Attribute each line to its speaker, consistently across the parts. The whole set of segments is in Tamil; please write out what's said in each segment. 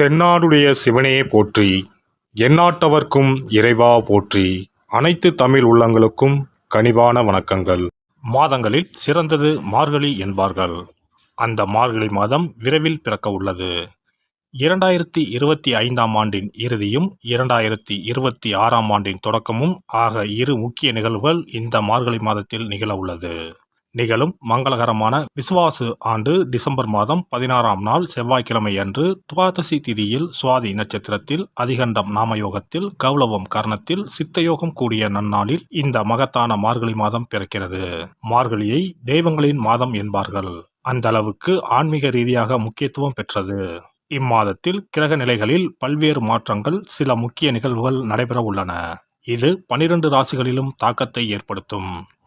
Speaker 1: தென்னாடுடைய சிவனையே போற்றி எந்நாட்டவர்க்கும் இறைவா போற்றி அனைத்து தமிழ் உள்ளங்களுக்கும் கனிவான வணக்கங்கள். மாதங்களில் சிறந்தது மார்கழி என்பார்கள். அந்த மார்கழி மாதம் விரைவில் பிறக்க உள்ளது. இரண்டாயிரத்தி இருபத்தி ஐந்தாம் ஆண்டின் இறுதியும் இரண்டாயிரத்தி இருபத்தி ஆறாம் ஆண்டின் தொடக்கமும் ஆக இரு முக்கிய நிகழ்வுகள் இந்த மார்கழி மாதத்தில் நிகழ உள்ளது. நிகழும் மங்களகரமான விசுவாசு ஆண்டு டிசம்பர் மாதம் பதினாறாம் நாள் செவ்வாய்க்கிழமை அன்று துவாதசி திதியில் சுவாதி நட்சத்திரத்தில் அதிகண்டம் நாமயோகத்தில் கௌளவம் கர்ணத்தில் சித்தயோகம் கூடிய நன்னாளில் இந்த மகத்தான மார்கழி மாதம் பிறக்கிறது. மார்கழியை தெய்வங்களின் மாதம் என்பார்கள். அந்த அளவுக்கு ஆன்மீக ரீதியாக முக்கியத்துவம் பெற்றது. இம்மாதத்தில் கிரக நிலைகளில் பல்வேறு மாற்றங்கள் சில முக்கிய நிகழ்வுகள் நடைபெற உள்ளன இது பனிரெண்டு ராசிகளிலும் தாக்கத்தை ஏற்படுத்தும்.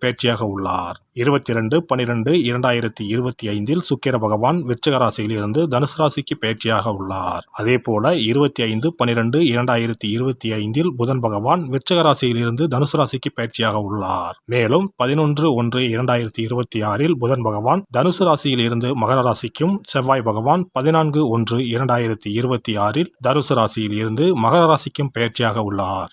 Speaker 1: பேச்சியாக உள்ளார். இருபத்தி ரெண்டு பனிரெண்டு இரண்டாயிரத்தி இருபத்தி ஐந்தில் சுக்கிர பகவான் விருச்சக ராசியில் இருந்து தனுசு ராசிக்கு பேச்சியாக உள்ளார். அதே போல இருபத்தி ஐந்து பனிரெண்டு இரண்டாயிரத்தி இருபத்தி ஐந்தில் புதன் பகவான் விருச்சக ராசியில் இருந்து தனுசு ராசிக்கு பேச்சியாக உள்ளார். மேலும் பதினொன்று ஒன்று இரண்டாயிரத்தி இருபத்தி ஆறில் புதன் பகவான் தனுசு ராசியில் இருந்து மகர ராசிக்கும் செவ்வாய் பகவான் பதினான்கு ஒன்று இரண்டாயிரத்தி இருபத்தி ஆறில் தனுசு ராசியில் இருந்து மகர ராசிக்கும் பயிற்சியாக உள்ளார்.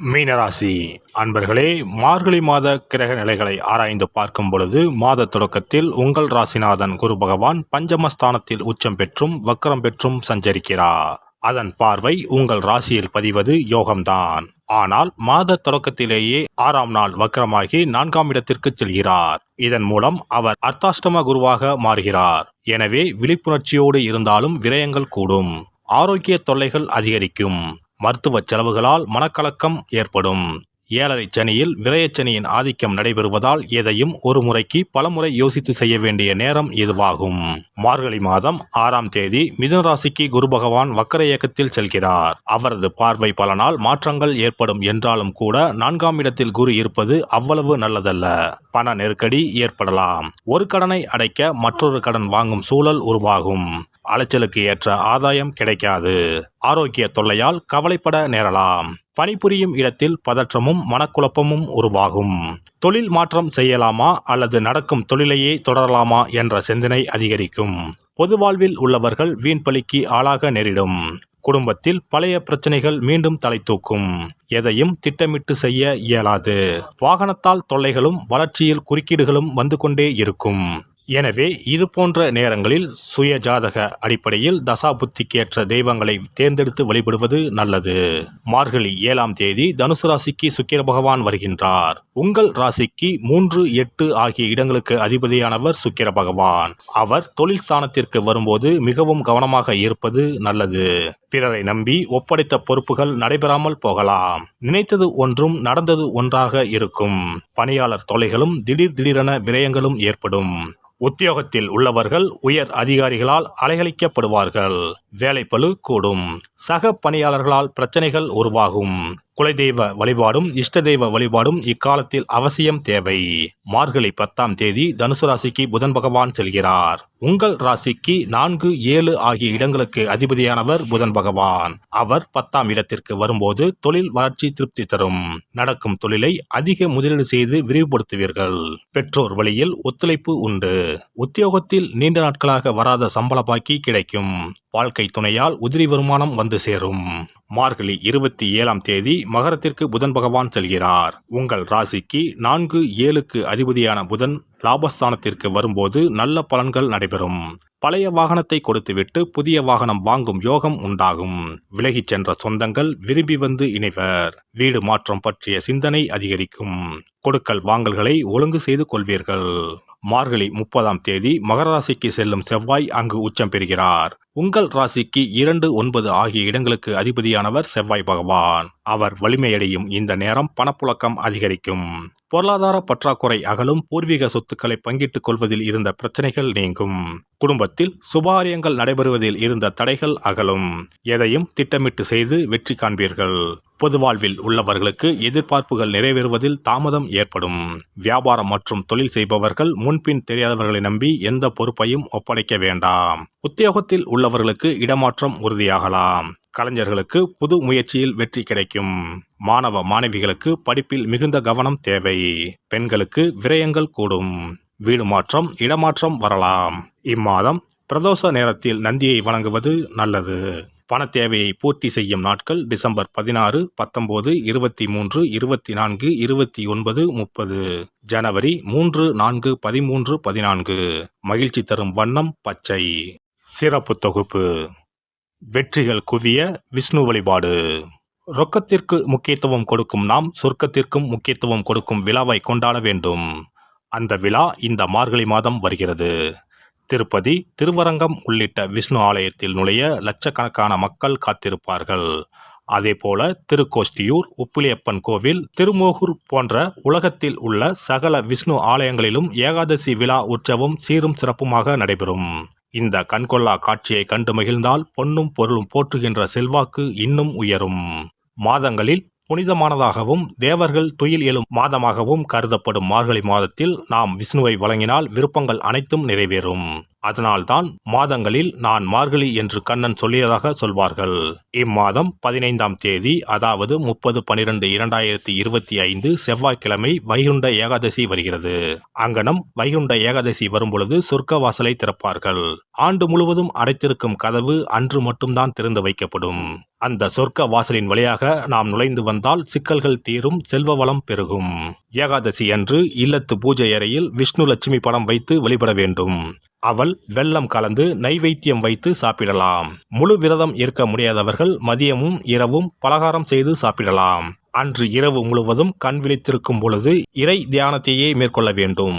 Speaker 1: மீனராசி அன்பர்களே மார்கழி மாத கிரக நிலைகளை ஆராய்ந்து பார்க்கும் பொழுது மாத தொடக்கத்தில் உங்கள் ராசிநாதன் குரு பகவான் பஞ்சமஸ்தானத்தில் உச்சம் பெற்றும் வக்கரம் பெற்றும் சஞ்சரிக்கிறார். அதன் பார்வை உங்கள் ராசியில் பதிவது யோகம்தான். ஆனால் மாத தொடக்கத்திலேயே ஆறாம் நாள் வக்கரமாகி நான்காம் இடத்திற்கு செல்கிறார். இதன் மூலம் அவர் அர்த்தாஷ்டம குருவாக மாறுகிறார். எனவே விழிப்புணர்ச்சியோடு இருந்தாலும் விரயங்கள் கூடும். ஆரோக்கிய தொல்லைகள் அதிகரிக்கும். மருத்துவ செலவுகளால் மனக்கலக்கம் ஏற்படும். ஏழரை சனியில் விரயச்சனியின் ஆதிக்கம் நடைபெறுவதால் எதையும் ஒரு முறைக்கு பலமுறை யோசித்து செய்ய வேண்டிய நேரம் இதுவாகும். மார்கழி மாதம் ஆறாம் தேதி மிதுன ராசிக்கு குரு பகவான் வக்கர இயக்கத்தில் செல்கிறார். அவரது பார்வை பலனால் மாற்றங்கள் ஏற்படும் என்றாலும் கூட நான்காம் இடத்தில் குரு இருப்பது அவ்வளவு நல்லதல்ல. பண நெருக்கடி ஏற்படலாம். ஒரு கடனை அடைக்க மற்றொரு கடன் வாங்கும் சூழல் உருவாகும். அலைச்சலுக்கு ஏற்ற ஆதாயம் கிடைக்காது. ஆரோக்கிய தொல்லையால் கவலைப்பட நேரலாம். பணிபுரியும் இடத்தில் பதற்றமும் மனக்குழப்பமும் உருவாகும். தொழில் மாற்றம் செய்யலாமா அல்லது நடக்கும் தொழிலையே தொடரலாமா என்ற சிந்தனை அதிகரிக்கும். பொது வாழ்வில் உள்ளவர்கள் வீண்பலிக்கு ஆளாக நேரிடும். குடும்பத்தில் பழைய பிரச்சனைகள் மீண்டும் தலை தூக்கும் எதையும் திட்டமிட்டு செய்ய இயலாது. வாகனத்தால் தொல்லைகளும் வளர்ச்சியில் குறுக்கீடுகளும் வந்து கொண்டே இருக்கும். எனவே இது போன்ற நேரங்களில் சுய ஜாதக அடிப்படையில் தசாபுத்திக்கேற்ற தெய்வங்களை தேர்ந்தெடுத்து வழிபடுவது நல்லது. மார்கழி ஏழாம் தேதி தனுசு ராசிக்கு சுக்கிர பகவான் வருகின்றார். உங்கள் ராசிக்கு மூன்று எட்டு ஆகிய இடங்களுக்கு அதிபதியானவர் சுக்கிர பகவான். அவர் தொழில் ஸ்தானத்திற்கு வரும்போது மிகவும் கவனமாக இருப்பது நல்லது. பிறரை நம்பி ஒப்படைத்த பொறுப்புகள் நடைபெறாமல் போகலாம். நினைத்தது ஒன்றும் நடந்தது ஒன்றாக இருக்கும். பணியாளர் தொலைகளும் திடீர் திடீரென விரயங்களும் ஏற்படும். உத்தியோகத்தில் உள்ளவர்கள் உயர் அதிகாரிகளால் அலைகழிக்கப்படுவார்கள். வேலைப்பழு கூடும். சக பணியாளர்களால் பிரச்சனைகள் உருவாகும். குலதெய்வ வழிபாடும் இஷ்ட தெய்வ வழிபாடும் இக்காலத்தில் அவசியம் தேவை. மார்கழி பத்தாம் தேதி தனுசு ராசிக்கு புதன் பகவான் செல்கிறார். உங்கள் ராசிக்கு நான்கு ஏழு ஆகிய இடங்களுக்கு அதிபதியானவர் புதன் பகவான். அவர் பத்தாம் இடத்திற்கு வரும்போது தொழில் வளர்ச்சி திருப்தி தரும். நடக்கும் தொழிலை அதிக முதலீடு செய்து விரிவுபடுத்துவீர்கள். பெற்றோர் வழியில் ஒத்துழைப்பு உண்டு. உத்தியோகத்தில் நீண்ட நாட்களாக வராத சம்பள பாக்கி கிடைக்கும். வாழ்க்கை துணையால் உதிரி வருமானம் வந்து சேரும். மார்கழி இருபத்தி ஏழாம் தேதி மகரத்திற்கு புதன் பகவான் செல்கிறார். உங்கள் ராசிக்கு நான்கு ஏழுக்கு அதிபதியான புதன் லாபஸ்தானத்திற்கு வரும்போது நல்ல பலன்கள் நடைபெறும். பழைய வாகனத்தை கொடுத்துவிட்டு புதிய வாகனம் வாங்கும் யோகம் உண்டாகும். விலகிச் சென்ற சொந்தங்கள் விரும்பி வந்து இணைவர். வீடு மாற்றம் பற்றிய சிந்தனை அதிகரிக்கும். கொடுக்கல் வாங்கல்களை ஒழுங்கு செய்து கொள்வீர்கள். மார்கழி முப்பதாம் தேதி மகர ராசிக்கு செல்லும் செவ்வாய் அங்கு உச்சம் பெறுகிறார். உங்கள் ராசிக்கு இரண்டு ஒன்பது ஆகிய இடங்களுக்கு அதிபதியானவர் செவ்வாய் பகவான். அவர் வலிமையடையும் இந்த நேரம் பணப்புழக்கம் அதிகரிக்கும். பொருளாதார பற்றாக்குறை அகலும் பூர்வீக சொத்துக்களை பங்கிட்டுக் கொள்வதில் இருந்த பிரச்சனைகள் நீங்கும். குடும்பத்தில் சுபாரியங்கள் நடைபெறுவதில் இருந்த தடைகள் அகலும். எதையும் திட்டமிட்டு செய்து வெற்றி காண்பீர்கள். பொது வாழ்வில் உள்ளவர்களுக்கு எதிர்பார்ப்புகள் நிறைவேறுவதில் தாமதம் ஏற்படும். வியாபாரம் மற்றும் தொழில் செய்பவர்கள் முன்பின் தெரியாதவர்களை நம்பி எந்த பொறுப்பையும் ஒப்படைக்க வேண்டாம். உத்தியோகத்தில் உள்ளவர்களுக்கு இடமாற்றம் உறுதியாகலாம். கலைஞர்களுக்கு புது முயற்சியில் வெற்றி கிடைக்கும். மாணவ மாணவிகளுக்கு படிப்பில் மிகுந்த கவனம் தேவை. பெண்களுக்கு விரயங்கள் கூடும். வீடு மாற்றம் இடமாற்றம் வரலாம். இம்மாதம் பிரதோஷ நேரத்தில் நந்தியை வணங்குவது நல்லது. பண தேவையை பூர்த்தி செய்யும் நாட்கள் டிசம்பர் பதினாறு பத்தொன்பது இருபத்தி மூன்று இருபத்தி நான்கு இருபத்தி ஒன்பது முப்பது. ஜனவரி மூன்று நான்கு பதிமூன்று பதினான்கு. மகிழ்ச்சி தரும் வண்ணம் பச்சை. சிறப்பு தொகுப்பு. வெற்றிகள் குவிய விஷ்ணு வழிபாடு. ரொக்கத்திற்கு முக்கியத்துவம் கொடுக்கும் நாம் சொர்க்கத்திற்கும் முக்கியத்துவம் கொடுக்கும் விழாவை கொண்டாட வேண்டும். அந்த விழா இந்த மார்கழி மாதம் வருகிறது. திருப்பதி திருவரங்கம் உள்ளிட்ட விஷ்ணு ஆலயத்தில் நுழைய லட்சக்கணக்கான மக்கள் காத்திருப்பார்கள். அதேபோல திருக்கோஷ்டியூர் உப்பிலியப்பன் கோவில் திருமோகூர் போன்ற உலகத்தில் உள்ள சகல விஷ்ணு ஆலயங்களிலும் ஏகாதசி விழா உற்சவம் சீரும் சிறப்புமாக நடைபெறும். இந்த கண்கொள்ளா காட்சியை கண்டு மகிழ்ந்தால் பொன்னும் பொருளும் போற்றுகின்ற செல்வாக்கு இன்னும் உயரும். மாதங்களில் புனிதமானதாகவும் தேவர்கள் துயில் எழும் மாதமாகவும் கருதப்படும் மார்கழி மாதத்தில் நாம் விஷ்ணுவை வழங்கினால் விருப்பங்கள் அனைத்தும் நிறைவேறும். அதனால்தான் மாதங்களில் நான் மார்கழி என்று கண்ணன் சொல்லியதாக சொல்வார்கள். இம்மாதம் பதினைந்தாம் தேதி அதாவது முப்பது பனிரெண்டு இரண்டாயிரத்தி இருபத்தி ஐந்து செவ்வாய்க்கிழமை வைகுண்ட ஏகாதசி வருகிறது. அங்கனம் வைகுண்ட ஏகாதசி வரும்பொழுது சொர்க்க வாசலை திறப்பார்கள். ஆண்டு முழுவதும் அடைத்திருக்கும் கதவு அன்று மட்டும்தான் திறந்து வைக்கப்படும். அந்த சொர்க்க வாசலின் வழியாக நாம் நுழைந்து வந்தால் சிக்கல்கள் தீரும் செல்வ வளம் பெருகும். ஏகாதசி அன்று இல்லத்து பூஜை அறையில் விஷ்ணு லட்சுமி படம் வைத்து வழிபட வேண்டும். அவள் வெல்லம் கலந்து நைவேத்தியம் வைத்து சாப்பிடலாம். முழு விரதம் இருக்க முடியாதவர்கள் மதியமும் இரவும் பலகாரம் செய்து சாப்பிடலாம். அன்று இரவு முழுவதும் கண் விழித்திருக்கும் பொழுது இறை தியானத்தையே மேற்கொள்ள வேண்டும்.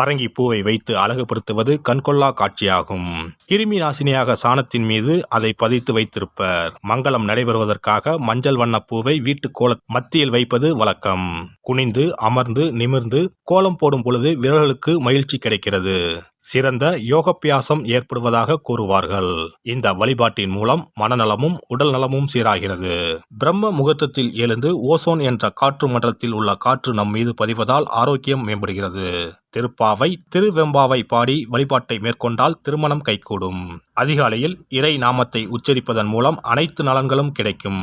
Speaker 1: பரங்கி பூவை வைத்து அழகுபடுத்துவது கண்கொள்ளா காட்சியாகும். கிருமி நாசினியாக சாணத்தின் மீது அதை பதித்து வைத்திருப்பர். மங்களம் நடைபெறுவதற்காக மஞ்சள் வண்ண பூவை வீட்டு கோல மத்தியில் வைப்பது வழக்கம். குனிந்து அமர்ந்து நிமிர்ந்து கோலம் போடும் பொழுது விரல்களுக்கு மகிழ்ச்சி கிடைக்கிறது. சிறந்த யோகப்பியாசம் ஏற்படுவதாக கூறுவார்கள். இந்த வழிபாட்டின் மூலம் மனநலமும் உடல் நலமும் சீராகிறது. பிரம்ம முகூர்த்தத்தில் எழுந்து ஓசோன் என்ற காற்று மண்டலத்தில் உள்ள காற்று நம் மீது பதிவதால் ஆரோக்கியம் மேம்படுகிறது. திருப்பாவை திருவெம்பாவை பாடி வழிபாட்டை மேற்கொண்டால் திருமணம் கைகூடும். அதிகாலையில் இறை நாமத்தை உச்சரிப்பதன் மூலம் அனைத்து நலன்களும் கிடைக்கும்.